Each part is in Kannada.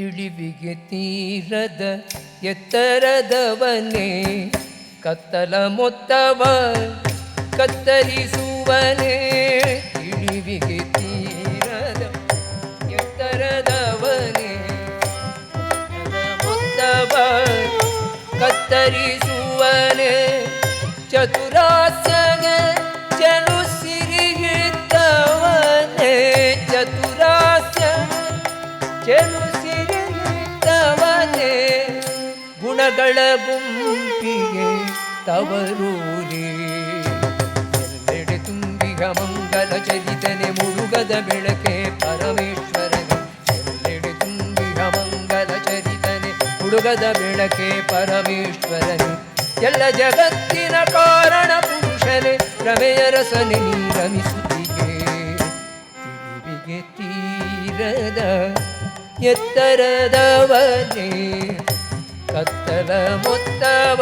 ತಿಳಿವಿಗೆ ತೀರದ ಎತ್ತರದವನೇ ಕತ್ತಲ ಮೊತ್ತವ ಕತ್ತರಿಸುವನೇ ತಿಳಿವಿಗೆ ತೀರದ ಎತ್ತರದವನೇ ಕತ್ತಲ ಮೊತ್ತವ ಕತ್ತರಿಸುವನೇ ಚತುರಾಸ್ಯಗೆ ಗುಂಪಿಗೆ ತವರೂರಿ. ಎಲ್ಲೆಡೆ ತುಂಬಿಗ ಮಂಗಲ ಚರಿತನೆ ಮುಳುಗದ ಬೆಳಕೆ ಪರಮೇಶ್ವರನೇ. ಎಲ್ಲೆಡೆ ತುಂಬಿಗ ಮಂಗಲ ಚರಿತನೆ ಮುಳುಗದ ಬೆಳಕೆ ಪರಮೇಶ್ವರನೇ. ಎಲ್ಲ ಜಗತ್ತಿನ ಕಾರಣ ಪುರುಷನೇ, ರಮೆಯ ರಸನೆ ನೀರಮಿಸುತ್ತಿಗೆ. ತೀರದ ಎತ್ತರದವನೇ. ಕತ್ತಲ ಮೊತ್ತವ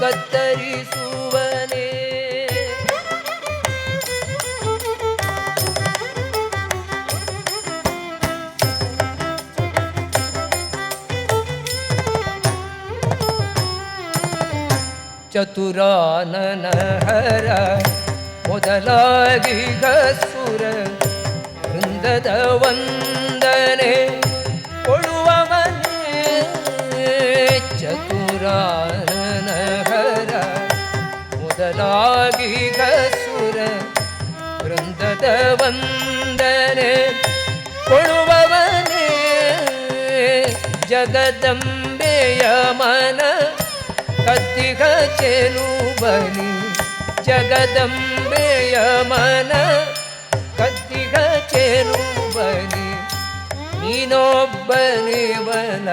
ಕತ್ತರಿಸುವನೇ. ಚತುರಾನನ ಹರ ಮೊದಲಾಗಿ ಗಸುರ ವೃಂದದ ವಂದನೆ ವೃಂದದ ವಂದನೆ ಕೊಡುವವನೇ ಜಗದಂಬೆಯ ಮನ ಕತ್ತಿಗ ಚೆಲುಬನಿ ಜಗದಂಬೆಯ ಮನ ಕತ್ತಿಗ ಚೆಲುಬನಿ ನೀನೊಬ್ಬನೇ ಬಲ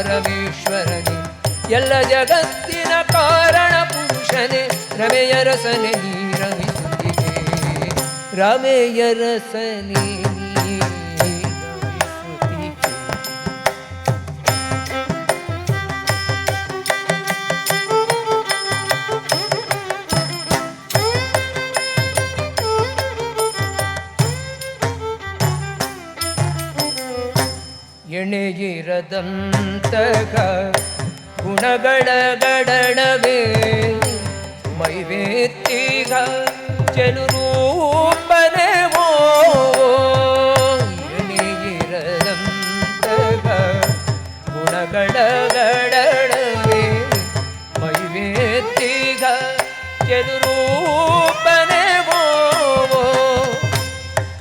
ಪರಮೇಶ್ವರನೇ ಎಲ್ಲ ಜಗತ್ತಿನ ಕಾರಣ ಪುರುಷನೇ ರಮೆಯ ರಸನೆ ನೀ ರಮಿಸುತ್ತಿದೆ. ರಮೆಯ ರಸನೆ ಎಣೆಯಿರದಂತಗ ಗುಣಗಳ ಗಡಣವೇ ಮೈವೇತ್ತೀಗ ಚೆಲುರೂಪನೆವೋ ಎಣೆಯಿರದಂತಗ ಗುಣಗಳ ಗಡಣವೇ ಮೈವೇತ್ತೀಗ ಚೆಲುರೂಪನೆವೋ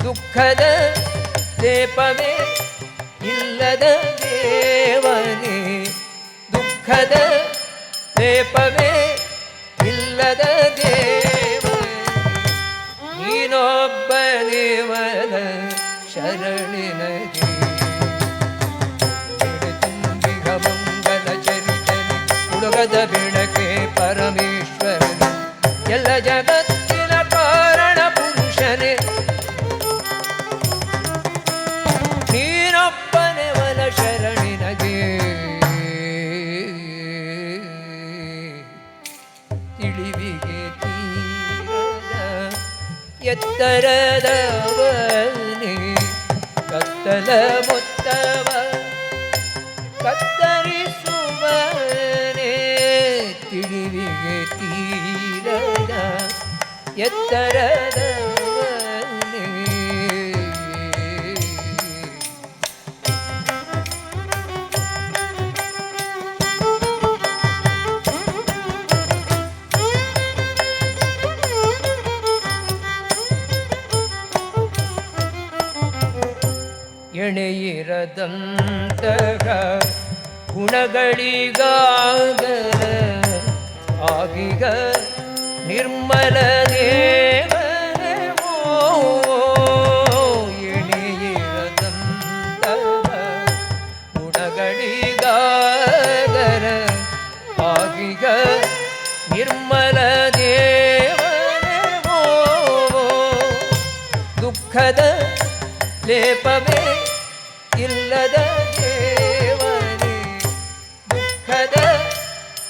ದುಃಖದ ಲೇಪವೇ ಇಲ್ಲದ ದೇವನೇ, ದುಃಖದ ಲೇಪವೇ ಇಲ್ಲದ ದೇವನೇ ನೀನೊಬ್ಬ ದೇವನ ಶರಣಿನಗೆ ತುಂಬಿಗ ಮಂಗಲ ಚರಿತನೆ ಹುಡುಗದ ಬೆಳಕೆ ಪರಮೇಶ್ವರ ಎಲ್ಲ ಜಗತ್ತಿನ ಎತ್ತರದವನೇ ಕತ್ತಲ ಮೊತ್ತವ ಕತ್ತರಿಸುವನೇ ತಿಳಿವಿಗೆ ತೀರದ ಎತ್ತರದವನೇ ಎಣೆಯಿರದಂತಗ ಗುಣಗಳಿಗಾಗರ ಆಗೀಗ ನಿರ್ಮಲ ದೇವನೇ ಓ ಎಣೆಯಿರದಂತಗ ಗುಣಗಳಿಗಾಗರ ಆಗೀಗ ನಿರ್ಮಲ ದೇವನೇ ಓ ದುಃಖದ ಲೇಪವೇ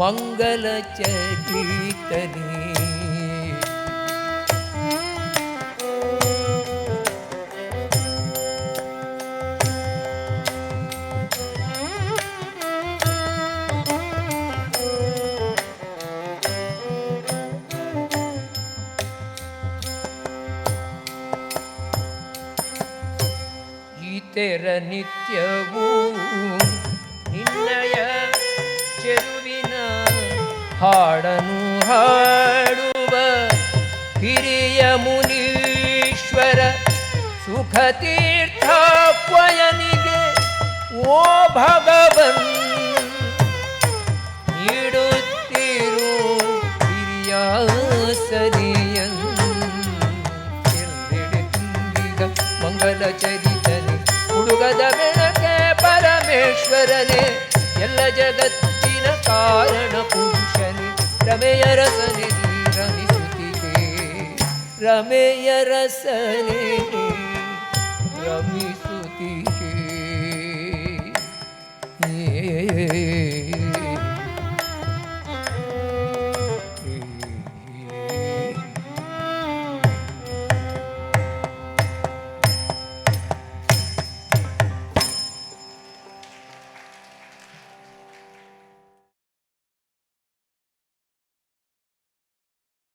ಮಂಗಲ ಚರಿತನೇ. ಗೀತೆರ ನಿತ್ಯವೂ ಚೆರುವಿನ ಹಾಡನು ಹಾಡುವ ಹಿರಿಯ ಮುನೀಶ್ವರ ಸುಖ ತೀರ್ಥಾಪ್ವಯನಿಗೆ ಓ ಭಗವನ್, ನೀಡುತ್ತಿರು ಹಿರಿಯಾಸನೆಯೆಲ್ಲೆಡೆ ತುಂಬಿದ ಮಂಗಲ ಚರಿತನೆ, ಹುಡುಗದ ಬೆಳಕೆ ಪರಮೇಶ್ವರನೇ, ಎಲ್ಲ ಜಗತ್ತಿನ ಕಾರಣ ಪುರುಷನೇ ರಮೆಯ ರಸನೆ ನೀ ರಮಿಸುತ್ತಿದೆ ರಮೆಯ ರಸನೆ ರಮಿಸುತ್ತಿದೆ ಏ